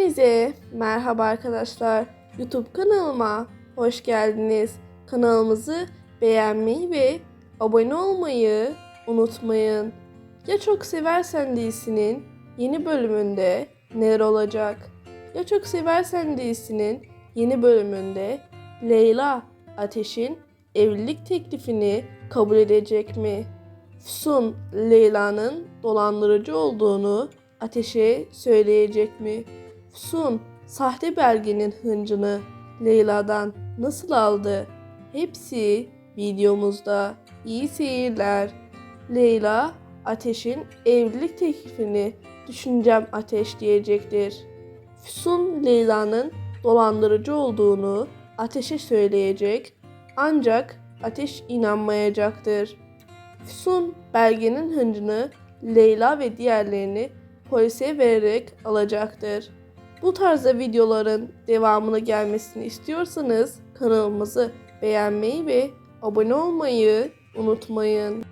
Hepinize merhaba arkadaşlar. YouTube kanalıma hoş geldiniz. Kanalımızı beğenmeyi ve abone olmayı unutmayın. Ya çok seversen dizisinin yeni bölümünde neler olacak? Ya çok seversen dizisinin yeni bölümünde Leyla Ateş'in evlilik teklifini kabul edecek mi? Füsun Leyla'nın dolandırıcı olduğunu Ateş'e söyleyecek mi? Füsun sahte belgenin hıncını Leyla'dan nasıl aldı? Hepsi videomuzda. İyi seyirler. Leyla Ateş'in evlilik teklifini düşüneceğim Ateş diyecektir. Füsun Leyla'nın dolandırıcı olduğunu Ateş'e söyleyecek ancak Ateş inanmayacaktır. Füsun belgenin hıncını Leyla ve diğerlerini polise vererek alacaktır. Bu tarzda videoların devamını gelmesini istiyorsanız kanalımızı beğenmeyi ve abone olmayı unutmayın.